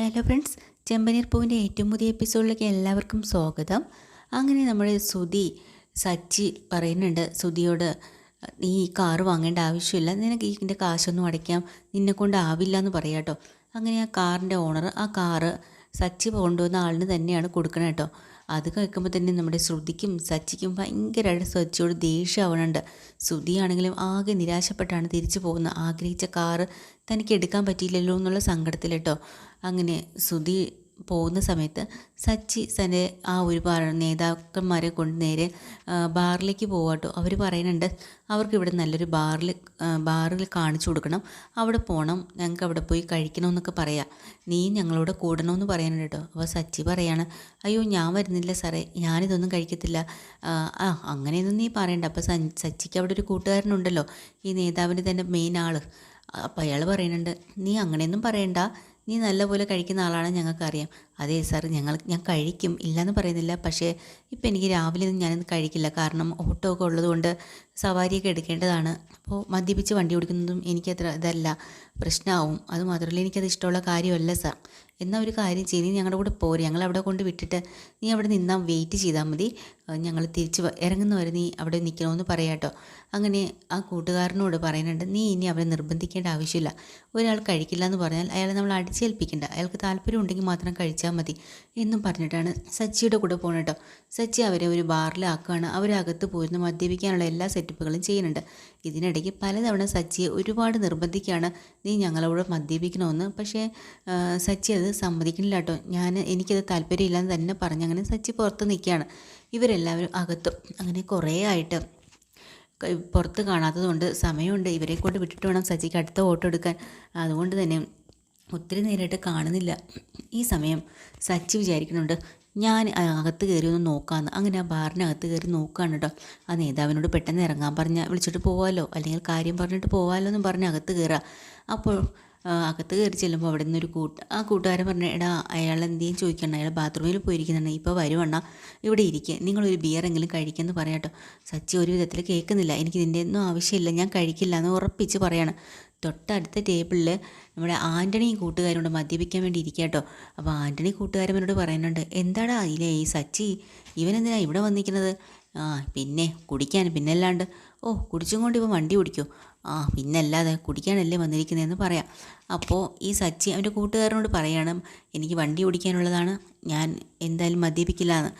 Hello friends ചെമ്പനീർ പൂവിന്റെ ഏറ്റവും പുതിയ എപ്പിസോഡിലേക്ക് എല്ലാവർക്കും സ്വാഗതം. അങ്ങനെ നമ്മുടെ സുധി സച്ചി പറയുന്നുണ്ട് സുധിയോട് നീ ഈ കാറ് വാങ്ങേണ്ട ആവശ്യമില്ല നിനക്ക് ഇതിന്റെ കാശൊന്നും അടയ്ക്കാം നിന്നെ കൊണ്ടാവില്ല എന്ന് പറയാം കേട്ടോ. അങ്ങനെ ആ കാറിന്റെ ഓണർ ആ കാറ് സച്ചി കൊണ്ടുവന്ന ആളിന് തന്നെയാണ് കൊടുക്കണം കേട്ടോ. അത് കേൾക്കുമ്പോൾ തന്നെ നമ്മുടെ ശ്രുതിക്കും സച്ചിക്കും ഭയങ്കരമായിട്ട് സച്ചിയോട് ദേഷ്യമാവണുണ്ട്. ശ്രുതിയാണെങ്കിലും ആകെ നിരാശപ്പെട്ടാണ് തിരിച്ചു പോകുന്നത്. ആഗ്രഹിച്ച കാറ് തനിക്ക് എടുക്കാൻ പറ്റിയില്ലല്ലോ എന്നുള്ള സങ്കടത്തിൽ കേട്ടോ. അങ്ങനെ ശ്രുതി പോകുന്ന സമയത്ത് സച്ചി തന്റെ ആ ഒരു നേതാക്കന്മാരെ കൊണ്ട് നേരെ ബാറിലേക്ക് പോവാട്ടോ അവർ പറയുന്നുണ്ട് അവർക്ക് ഇവിടെ നല്ലൊരു ബാറിൽ ബാറിൽ കാണിച്ചു കൊടുക്കണം. അവിടെ പോകണം ഞങ്ങൾക്ക് അവിടെ പോയി കഴിക്കണമെന്നൊക്കെ പറയാം. നീ ഞങ്ങളോട് കൂടണമെന്ന് പറയാനുണ്ട് കേട്ടോ. അപ്പോൾ സച്ചി പറയാണ് അയ്യോ ഞാൻ വരുന്നില്ല സാറേ. ഞാനിതൊന്നും കഴിക്കത്തില്ല. ആ അങ്ങനെയൊന്നും നീ പറയണ്ട. അപ്പോൾ സച്ചിക്ക് അവിടെ ഒരു കൂട്ടുകാരനുണ്ടല്ലോ. ഈ നേതാവിന്റെ തന്നെ മെയിൻ ആൾ അപ്പോൾ അയാൾ പറയുന്നുണ്ട് നീ അങ്ങനെയൊന്നും പറയണ്ട. നീ നല്ലപോലെ കഴിക്കുന്ന ആളാണ് ഞങ്ങൾക്കറിയാം. അതെ സാർ ഞങ്ങൾ ഞാൻ കഴിക്കും. ഇല്ലയെന്ന് പറയുന്നില്ല. പക്ഷേ ഇപ്പം എനിക്ക് രാവിലെ ഒന്നും ഞാനത് കഴിക്കില്ല. കാരണം ഓട്ടോ ഒക്കെ ഉള്ളതുകൊണ്ട് സവാരിയൊക്കെ എടുക്കേണ്ടതാണ്. അപ്പോൾ മദ്യപിച്ച് വണ്ടി ഓടിക്കുന്നതും എനിക്കത്ര ഇതല്ല. പ്രശ്നമാവും അത് മാത്രമല്ല എനിക്കത് ഇഷ്ടമുള്ള കാര്യമല്ല സാർ. എന്നാൽ ഒരു കാര്യം ചെയ്ത് നീ ഞങ്ങളുടെ കൂടെ പോരെ. ഞങ്ങൾ അവിടെ കൊണ്ട് വിട്ടിട്ട് നീ അവിടെ നിന്നാൽ വെയിറ്റ് ചെയ്താൽ മതി. ഞങ്ങൾ തിരിച്ച് ഇറങ്ങുന്നവരെ നീ അവിടെ നിൽക്കണമെന്ന് പറയാട്ടോ അങ്ങനെ ആ കൂട്ടുകാരനോട് പറയുന്നുണ്ട് നീ ഇനി അവരെ നിർബന്ധിക്കേണ്ട ആവശ്യമില്ല. ഒരാൾ കഴിക്കില്ല എന്ന് പറഞ്ഞാൽ അയാളെ നമ്മൾ അടിച്ചേൽപ്പിക്കേണ്ട. അയാൾക്ക് താല്പര്യം ഉണ്ടെങ്കിൽ മാത്രം കഴിച്ചാൽ മതി എന്നും പറഞ്ഞിട്ടാണ് സച്ചിയുടെ കൂടെ പോകണം കേട്ടോ സച്ചി അവരെ ഒരു ബാറിലാക്കുകയാണ് അവരകത്ത് പോയിരുന്ന് മദ്യപിക്കാനുള്ള എല്ലാ സെറ്റപ്പുകളും ചെയ്യുന്നുണ്ട്. ഇതിനിടയ്ക്ക് പലതവണ സച്ചിയെ ഒരുപാട് നിർബന്ധിക്കുകയാണ് നീ ഞങ്ങളോട് മദ്യപിക്കണമെന്ന് പക്ഷേ സച്ചി അത് സമ്മതിക്കുന്നില്ല കേട്ടോ ഞാൻ എനിക്കത് താല്പര്യമില്ലെന്ന് തന്നെ പറഞ്ഞ് അങ്ങനെ സച്ചി പുറത്ത് നിൽക്കുകയാണ് ഇവരെല്ലാവരും അകത്തും. അങ്ങനെ കുറേ ആയിട്ട് പുറത്ത് കാണാത്തതുകൊണ്ട് സമയമുണ്ട്. ഇവരെ കൊണ്ട് വിട്ടിട്ട് വേണം സജിക്ക് അടുത്ത ഓട്ടോ എടുക്കാൻ. അതുകൊണ്ട് തന്നെ ഒത്തിരി നേരമായിട്ട് കാണുന്നില്ല. ഈ സമയം സച്ചി വിചാരിക്കുന്നുണ്ട് ഞാൻ അകത്ത് കയറി ഒന്ന് നോക്കാമെന്ന് അങ്ങനെ ആ ബാറിനകത്ത് കയറി നോക്കുകയാണ് കേട്ടോ ആ നേതാവിനോട് പെട്ടെന്ന് ഇറങ്ങാൻ പറഞ്ഞാൽ വിളിച്ചിട്ട് പോവാമല്ലോ അല്ലെങ്കിൽ കാര്യം പറഞ്ഞിട്ട് പോവാമല്ലോ എന്ന് പറഞ്ഞ് അകത്ത് കയറുക അപ്പോൾ അകത്ത് കയറി ചെല്ലുമ്പോൾ അവിടെ നിന്നൊരു കൂട്ട് ആ കൂട്ടുകാരൻ പറഞ്ഞു എടാ അയാൾ എന്തെങ്കിലും ചോദിക്കണം അയാൾ ബാത്റൂമിൽ പോയിരിക്കുന്നുണ്ട്. ഇപ്പോൾ വരുവണ്ണ ഇവിടെ ഇരിക്കുക നിങ്ങളൊരു ബിയറെങ്കിലും കഴിക്കുമെന്ന് പറയാട്ടോ. സച്ചി ഒരു വിധത്തിൽ കേൾക്കുന്നില്ല. എനിക്ക് ഇതിന്റെ ഒന്നും ആവശ്യമില്ല. ഞാൻ കഴിക്കില്ല എന്ന് ഉറപ്പിച്ച് പറയാണ്. തൊട്ടടുത്ത ടേബിളിൽ നമ്മുടെ ആന്റണിയും കൂട്ടുകാരോട് മദ്യപിക്കാൻ വേണ്ടി ഇരിക്കുക കേട്ടോ അപ്പോൾ ആന്റണി കൂട്ടുകാരനോട് പറയുന്നുണ്ട് എന്താടാ ഇല്ലേ ഈ സച്ചി? ഇവനെന്തിനാ ഇവിടെ വന്നിരിക്കുന്നത്? ആ പിന്നെ കുടിക്കാൻ പിന്നെ അല്ലാണ്ട്. ഓ കുടിച്ചും കൊണ്ട് ഇപ്പം വണ്ടി ഓടിക്കോ? ആ പിന്നല്ലാതെ കുടിക്കാനല്ലേ വന്നിരിക്കുന്നതെന്ന് പറയാം. അപ്പോൾ ഈ സച്ചി അവന്റെ കൂട്ടുകാരനോട് പറയണം എനിക്ക് വണ്ടി ഓടിക്കാനുള്ളതാണ് ഞാൻ എന്തായാലും മദ്യപിക്കില്ല എന്ന്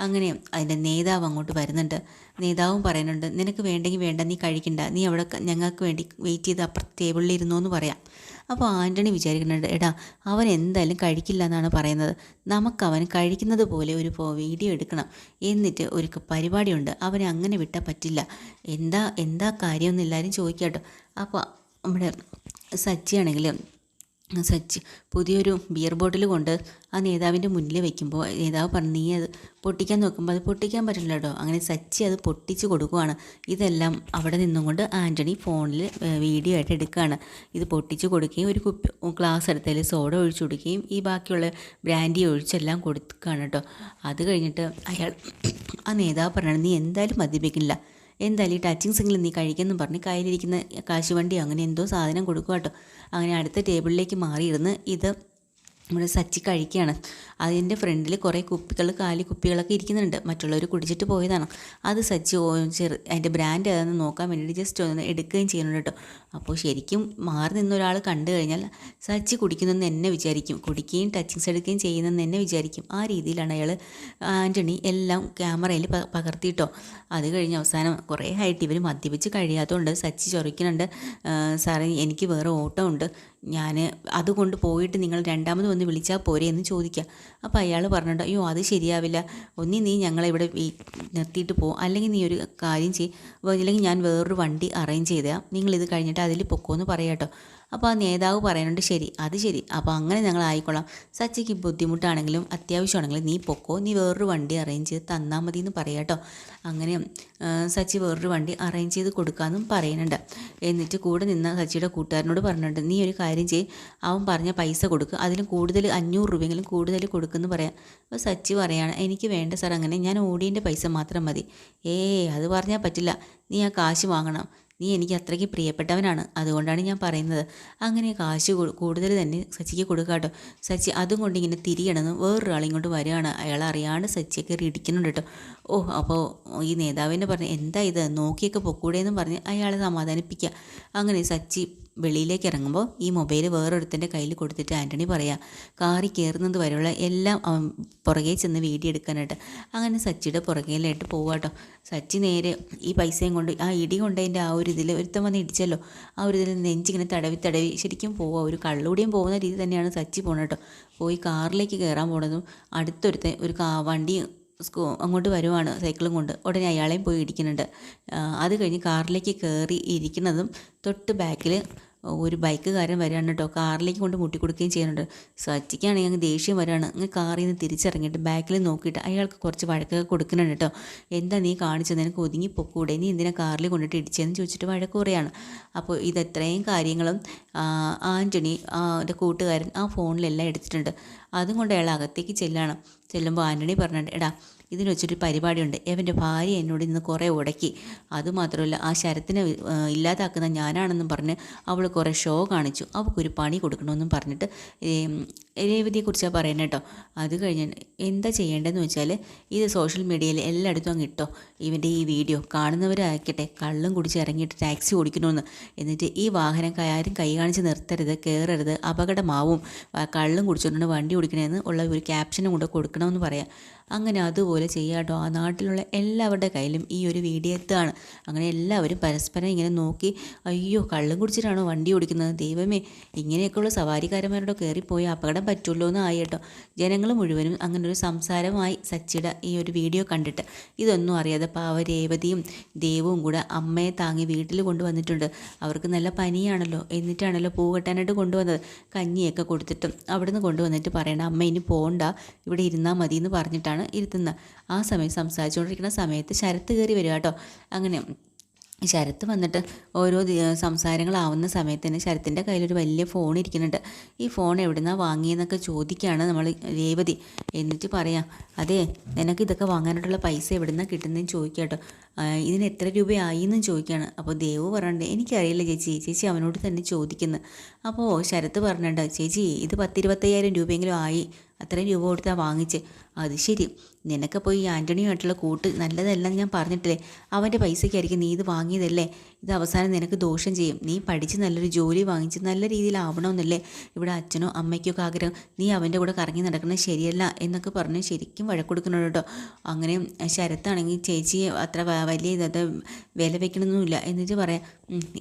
അങ്ങനെ അതിന്റെ നേതാവ് അങ്ങോട്ട് വരുന്നുണ്ട്. നേതാവും പറയുന്നുണ്ട് നിനക്ക് വേണ്ടെങ്കിൽ വേണ്ട നീ കഴിക്കണ്ട. നീ അവിടെ ഞങ്ങൾക്ക് വേണ്ടി വെയിറ്റ് ചെയ്ത് അപ്പുറത്ത് ടേബിളിൽ ഇരുന്നോ എന്ന് പറയാം. അപ്പോൾ ആന്റണി വിചാരിക്കുന്നുണ്ട് എടാ അവൻ എന്തായാലും കഴിക്കില്ല എന്നാണ് പറയുന്നത്. നമുക്കവൻ കഴിക്കുന്നത് പോലെ ഒരു വീഡിയോ എടുക്കണം. എന്നിട്ട് ഒരു പരിപാടിയുണ്ട്. അവനെ അങ്ങനെ വിട്ടാൽ പറ്റില്ല. എന്താ എന്താ കാര്യമൊന്നും എല്ലാവരും ചോദിക്കാട്ടോ. അപ്പോൾ നമ്മുടെ സച്ചിയാണെങ്കിൽ സച്ചി പുതിയൊരു ബിയർ ബോട്ടിൽ കൊണ്ട് ആ നേതാവിന്റെ മുന്നിൽ വെക്കുമ്പോൾ നേതാവ് പറഞ്ഞു നീ അത് പൊട്ടിക്കാൻ നോക്കുമ്പോൾ അത് പൊട്ടിക്കാൻ പറ്റില്ല കേട്ടോ അങ്ങനെ സച്ചി അത് പൊട്ടിച്ച് കൊടുക്കുവാണ്. ഇതെല്ലാം അവിടെ നിന്നും കൊണ്ട് ആന്റണി ഫോണിൽ വീഡിയോ ആയിട്ട് എടുക്കുകയാണ്. ഇത് പൊട്ടിച്ച് കൊടുക്കുകയും ഒരു കുപ്പി ഗ്ലാസ് എടുത്തതിൽ സോഡ ഒഴിച്ചു കൊടുക്കുകയും ഈ ബാക്കിയുള്ള ബ്രാൻഡി ഒഴിച്ചെല്ലാം കൊടുക്കുകയാണ് കേട്ടോ അത് കഴിഞ്ഞിട്ട് അയാൾ ആ നേതാവ് പറഞ്ഞാണ് നീ എന്തായാലും മദ്യപിക്കില്ല എന്തായാലും ഈ ടച്ചിങ് സിഗ്നൽ നീ കഴിക്കുന്നു പറഞ്ഞ് കയ്യിലിരിക്കുന്ന കാശുവണ്ടി അങ്ങനെ എന്തോ സാധനം കൊടുക്കുക കേട്ടോ അങ്ങനെ അടുത്ത ടേബിളിലേക്ക് മാറിയിരുന്ന് ഇത് നമ്മുടെ സച്ചി കഴിക്കുകയാണ്. അതിന്റെ ഫ്രണ്ടിൽ കുറേ കുപ്പികൾ കാലി കുപ്പികളൊക്കെ ഇരിക്കുന്നുണ്ട്. മറ്റുള്ളവർ കുടിച്ചിട്ട് പോയതാണ്. അത് സച്ചി ചെറു അതിന്റെ ബ്രാൻഡ് ഏതാണെന്ന് നോക്കാൻ വേണ്ടിയിട്ട് ജസ്റ്റ് ഒന്ന് എടുക്കുകയും ചെയ്യുന്നുണ്ട് കേട്ടോ. അപ്പോൾ ശരിക്കും മാറി നിന്ന ഒരാൾ കണ്ടു കഴിഞ്ഞാൽ സച്ചി കുടിക്കുന്നതെന്ന് എന്നെ വിചാരിക്കും. കുടിക്കുകയും ടച്ചിങ്സ് എടുക്കുകയും ചെയ്യുന്നതെന്ന് എന്നെ വിചാരിക്കും. ആ രീതിയിലാണ് അയാൾ ആന്റണി എല്ലാം ക്യാമറയിൽ പകർത്തിയിട്ടോ അത് കഴിഞ്ഞ് അവസാനം കുറേ ആയിട്ട് ഇവർ മദ്യപിച്ച് കഴിയാത്തതുകൊണ്ട് സച്ചി ചൊറിക്കുന്നുണ്ട്. സാറേ എനിക്ക് വേറെ ഓട്ടം ഉണ്ട്. ഞാൻ അതുകൊണ്ട് പോയിട്ട് നിങ്ങൾ രണ്ടാമത് വന്ന് വിളിച്ചാൽ പോരെ എന്ന് ചോദിക്കുക അപ്പോൾ അയാൾ പറഞ്ഞിട്ട് അയ്യോ അത് ശരിയാവില്ല. ഒന്നി നീ ഞങ്ങളെ ഇവിടെ നിർത്തിയിട്ട് പോകും അല്ലെങ്കിൽ നീ ഒരു കാര്യം ചെയ്യും അല്ലെങ്കിൽ ഞാൻ വേറൊരു വണ്ടി അറേഞ്ച് ചെയ്താൽ നിങ്ങളിത് കഴിഞ്ഞിട്ട് അതിൽ പൊക്കോന്ന് പറയാം കേട്ടോ അപ്പോൾ ആ നേതാവ് പറയുന്നുണ്ട് ശരി അത് ശരി. അപ്പോൾ അങ്ങനെ ഞങ്ങൾ ആയിക്കൊള്ളാം സച്ചിക്ക് ബുദ്ധിമുട്ടാണെങ്കിലും അത്യാവശ്യമാണെങ്കിലും നീ പൊക്കോ നീ വേറൊരു വണ്ടി അറേഞ്ച് ചെയ്ത് തന്നാൽ മതി എന്ന് പറയാം കേട്ടോ. അങ്ങനെ സച്ചി വേറൊരു വണ്ടി അറേഞ്ച് ചെയ്ത് കൊടുക്കാമെന്നും പറയുന്നുണ്ട്. എന്നിട്ട് കൂടെ നിന്ന സച്ചിയുടെ കൂട്ടുകാരനോട് പറഞ്ഞിട്ടുണ്ട് നീ ഒരു കാര്യം ചെയ്യ്. അവൻ പറഞ്ഞ പൈസ കൊടുക്കുക അതിലും കൂടുതൽ അഞ്ഞൂറ് രൂപയെങ്കിലും കൂടുതൽ കൊടുക്കുമെന്ന് പറയാം. അപ്പോൾ സച്ചി പറയാണ് എനിക്ക് വേണ്ട സാർ അങ്ങനെ ഞാൻ ഓടിയന്റെ പൈസ മാത്രം മതി. ഏ അത് പറഞ്ഞാൽ പറ്റില്ല. നീ ആ കാശ് വാങ്ങണം. നീ എനിക്ക് അത്രയ്ക്ക് പ്രിയപ്പെട്ടവനാണ്. അതുകൊണ്ടാണ് ഞാൻ പറയുന്നത്. അങ്ങനെ കാശ് കൂടുതൽ തന്നെ സച്ചിക്ക് കൊടുക്കാട്ടോ സച്ചി അതും കൊണ്ട് ഇങ്ങനെ തിരിയണമെന്ന് വേറൊരാൾ ഇങ്ങോട്ട് വരികയാണ്. അയാൾ അറിയാണ്ട് സച്ചിയെ കയറി ഇടിക്കുന്നുണ്ട് കേട്ടോ. ഓ അപ്പോൾ ഈ നേതാവിനെ പറഞ്ഞ് എന്താ ഇത്? നോക്കിയൊക്കെ പൊക്കൂടെ എന്ന് പറഞ്ഞ് അയാളെ സമാധാനിപ്പിക്കുക അങ്ങനെ സച്ചി വെളിയിലേക്ക് ഇറങ്ങുമ്പോൾ ഈ മൊബൈൽ വേറൊരുത്തന്റെ കയ്യിൽ കൊടുത്തിട്ട് ആന്റണി പറയാം കാറി കയറുന്നത് വരെയുള്ള എല്ലാം പുറകെ ചെന്ന് വീഡിയോ എടുക്കാനായിട്ട് അങ്ങനെ സച്ചിയുടെ പുറകേലായിട്ട് പോവാട്ടോ. സച്ചി നേരെ ഈ പൈസയും കൊണ്ട് ആ ഇടി കൊണ്ടതിന്റെ ആ ഒരു ഇതിൽ ഒരുത്തം വന്ന് ഇടിച്ചല്ലോ. ആ ഒരു ഇതിൽ നെഞ്ചിങ്ങനെ തടവി തടവി ശരിക്കും പോവുക ഒരു കള്ളുകൂടിയും പോകുന്ന രീതി തന്നെയാണ് സച്ചി കേട്ടോ പോയി കാറിലേക്ക് കയറാൻ പോണതും അടുത്തൊരുത്തൻ ഒരു കാ വണ്ടി സ്കൂ അങ്ങോട്ട് വരുവാണ് സൈക്കിളും കൊണ്ട്. ഉടനെ അയാളെയും പോയി ഇടിക്കുന്നുണ്ട്. അത് കഴിഞ്ഞ് കാറിലേക്ക് കയറി ഇരിക്കുന്നതും തൊട്ട് ബാക്കിൽ ഒരു ബൈക്കുകാരൻ വരികയാണ് കേട്ടോ. കാറിലേക്ക് കൊണ്ട് മുട്ടിക്കൊടുക്കുകയും ചെയ്യുന്നുണ്ട്. സച്ചിക്കാണെങ്കിൽ അങ്ങ് ദേഷ്യം വരികയാണ്. അങ്ങ് കാറിൽ നിന്ന് തിരിച്ചിറങ്ങിയിട്ട് ബാക്കിൽ നോക്കിയിട്ട് അയാൾക്ക് കുറച്ച് വഴക്കൊക്കെ കൊടുക്കുന്നുണ്ട് കേട്ടോ. എന്താ നീ കാണിച്ചത്? നിനക്ക് ഒതുങ്ങി പൊക്കൂടെ? നീ എന്തിനാ കാറിൽ കൊണ്ടിട്ട് ഇടിച്ചതെന്ന് ചോദിച്ചിട്ട് വഴക്ക് കുറയാണ് അപ്പോൾ ഇതത്രയും കാര്യങ്ങളും ആന്റണി എന്റെ കൂട്ടുകാരൻ ആ ഫോണിലെല്ലാം എടുത്തിട്ടുണ്ട്. അതും കൊണ്ട് അയാൾ അകത്തേക്ക് ചെല്ലാണ്. ചെല്ലുമ്പോൾ ആന്റണി പറഞ്ഞിട്ട് എടാ ഇതിന് വെച്ചൊരു പരിപാടിയുണ്ട്. എവന്റെ ഭാര്യ എന്നോട് ഇന്ന് കുറേ ഉടക്കി. അതുമാത്രമല്ല ആ ശരത്തിനെ ഇല്ലാതാക്കുന്ന ഞാനാണെന്നും പറഞ്ഞ് അവൾ കുറേ ഷോ കാണിച്ചു. അവൾക്കൊരു പണി കൊടുക്കണമെന്നും പറഞ്ഞിട്ട് രേവതിയെക്കുറിച്ചാണ് പറയുന്നത് കേട്ടോ. അത് കഴിഞ്ഞ് എന്താ ചെയ്യേണ്ടതെന്ന് വെച്ചാൽ ഇത് സോഷ്യൽ മീഡിയയിൽ എല്ലായിടത്തും അങ്ങ് ഇട്ടോ. ഇവന്റെ ഈ വീഡിയോ കാണുന്നവരാക്കട്ടെ കള്ളും കുടിച്ച് ഇറങ്ങിയിട്ട് ടാക്സി ഓടിക്കണമെന്ന്. എന്നിട്ട് ഈ വാഹനം ആരും കൈ കാണിച്ച് നിർത്തരുത് കയറരുത് അപകടമാവും. കള്ളും കുടിച്ചുകൊണ്ടാണ് വണ്ടി ഓടിക്കണമെന്ന് ഉള്ള ഒരു ക്യാപ്ഷനും കൂടെ കൊടുക്കണമെന്ന് പറയാം. അങ്ങനെ അതുപോലെ ചെയ്യാട്ടോ ആ നാട്ടിലുള്ള എല്ലാവരുടെ കയ്യിലും ഈ ഒരു വീഡിയോ എത്തുകയാണ് അങ്ങനെ എല്ലാവരും പരസ്പരം ഇങ്ങനെ നോക്കി അയ്യോ കള്ളും കുടിച്ചിട്ടാണോ വണ്ടി ഓടിക്കുന്നത്? ദൈവമേ ഇങ്ങനെയൊക്കെയുള്ള സവാരിക്കാരന്മാരോട് കയറിപ്പോയി അപകടം പറ്റുമല്ലോ എന്ന് ആയി കേട്ടോ. ജനങ്ങൾ മുഴുവനും അങ്ങനെ ഒരു സംസാരമായി സച്ചിയുടെ ഈ ഒരു വീഡിയോ കണ്ടിട്ട് ഇതൊന്നും അറിയാതെ പാവ രേവതിയും ദേവും കൂടെ അമ്മയെ താങ്ങി വീട്ടിൽ കൊണ്ടുവന്നിട്ടുണ്ട്. അവർക്ക് നല്ല പനിയാണല്ലോ. എന്നിട്ടാണല്ലോ പൂ കെട്ടാനായിട്ട് കൊണ്ടുവന്നത്. കഞ്ഞിയൊക്കെ കൊടുത്തിട്ടും അവിടുന്ന് കൊണ്ടുവന്നിട്ട് പറയണം അമ്മ ഇനി പോകണ്ട ഇവിടെ ഇരുന്നാൽ മതി എന്ന് പറഞ്ഞിട്ടാണ് വെച്ചിട്ടാണ് ഇരുത്തുന്നത്. ആ സമയം സംസാരിച്ചുകൊണ്ടിരിക്കുന്ന സമയത്ത് ശരത്ത് കയറി വരിക കേട്ടോ. അങ്ങനെ ശരത്ത് വന്നിട്ട് ഓരോ സംസാരങ്ങളാവുന്ന സമയത്ത് തന്നെ ശരത്തിന്റെ കയ്യിലൊരു വലിയ ഫോൺ ഇരിക്കുന്നുണ്ട്. ഈ ഫോൺ എവിടുന്നാണ് വാങ്ങിയെന്നൊക്കെ ചോദിക്കുകയാണ് നമ്മൾ രേവതി. എന്നിട്ട് പറയാം അതെ നിനക്ക് ഇതൊക്കെ വാങ്ങാനായിട്ടുള്ള പൈസ എവിടുന്നാണ് കിട്ടുന്നതെന്ന് ചോദിക്കുക കേട്ടോ. ഇതിന് എത്ര രൂപയായി എന്നും ചോദിക്കുകയാണ്. അപ്പോൾ ദേവ് പറഞ്ഞിട്ട് എനിക്കറിയില്ല ചേച്ചി ചേച്ചി അവനോട് തന്നെ ചോദിക്കുന്നു. അപ്പോൾ ശരത്ത് പറഞ്ഞിട്ടുണ്ട് ചേച്ചി ഇത് പത്തിരുപത്തയ്യായിരം രൂപയെങ്കിലും ആയി. അത്രയും രൂപ കൊടുത്താൽ വാങ്ങിച്ച്. അത് ശരി. നിനക്ക് പോയി ആന്റണിയുമായിട്ടുള്ള കൂട്ട് നല്ലതെല്ലാം ഞാൻ പറഞ്ഞിട്ടില്ലേ? അവന്റെ പൈസയ്ക്കായിരിക്കും നീ ഇത് വാങ്ങിയതല്ലേ? ഇത് അവസാനം നിനക്ക് ദോഷം ചെയ്യും. നീ പഠിച്ച് നല്ലൊരു ജോലി വാങ്ങിച്ച് നല്ല രീതിയിലാവണമെന്നല്ലേ ഇവിടെ അച്ഛനോ അമ്മയ്ക്കൊക്കെ ആഗ്രഹം. നീ അവന്റെ കൂടെ കറങ്ങി നടക്കുന്നത് ശരിയല്ല എന്നൊക്കെ പറഞ്ഞ് ശരിക്കും വഴക്കൊടുക്കുന്നുണ്ട് കേട്ടോ. അങ്ങനെ ശരത്താണെങ്കിൽ ചേച്ചി അത്ര വലിയ ഇതത് വില വെക്കണമെന്നില്ല എന്നിട്ട് പറയാം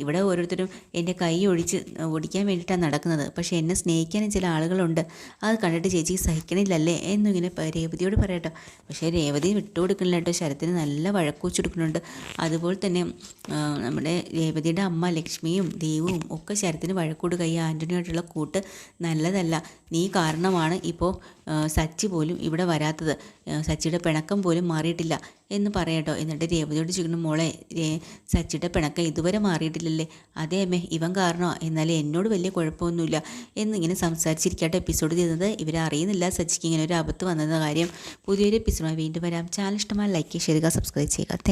ഇവിടെ ഓരോരുത്തരും എന്റെ കൈ ഒഴിച്ച് ഓടിക്കാൻ വേണ്ടിയിട്ടാണ് നടക്കുന്നത്. പക്ഷേ എന്നെ സ്നേഹിക്കാനും ചില ആളുകളുണ്ട്. അത് കണ്ടിട്ട് ചേച്ചി സഹിക്കണില്ലല്ലേ? എന്നിങ്ങനെ രേവതിയോട് പറയട്ടോ. പക്ഷേ രേവതി വിട്ടുകൊടുക്കണില്ല കേട്ടോ. ശരത്തിന് നല്ല വഴക്കൂച്ച് കൊടുക്കുന്നുണ്ട്. അതുപോലെ തന്നെ നമ്മുടെ രേവതിയുടെ അമ്മ ലക്ഷ്മിയും ദേവും ഒക്കെ ശരത്തിന് വഴക്കൂട് ഈ ആന്റണിയായിട്ടുള്ള കൂട്ട് നല്ലതല്ല. നീ കാരണമാണ് ഇപ്പോൾ സച്ചി പോലും ഇവിടെ വരാത്തത്. സച്ചിയുടെ പിണക്കം പോലും മാറിയിട്ടില്ല എന്ന് പറയട്ടോ. എന്നിട്ട് രേവതിയോട് ചോദിക്കുന്ന മോളെ സച്ചിയുടെ പിണക്കം ഇതുവരെ മാറിയിട്ടില്ലല്ലേ? അതേ അമ്മേ ഇവൻ കാരണം? എന്നാലേ എന്നോട് വലിയ കുഴപ്പമൊന്നുമില്ല. എന്നിങ്ങനെ സംസാരിച്ചിരിക്കട്ടെ. എപ്പിസോഡ് ചെയ്യുന്നത് ഇവരറിയുന്നില്ല സച്ചിക്ക് ഇങ്ങനെ ഒരു അബദ്ധം വന്നത് കാര്യം. പുതിയൊരു എപ്പിസോഡുമായി വീണ്ടും വരാം. ചാനൽ ഇഷ്ടമായി ലൈക്ക് ചെയ്യുക സബ്സ്ക്രൈബ് ചെയ്യുക. താങ്ക്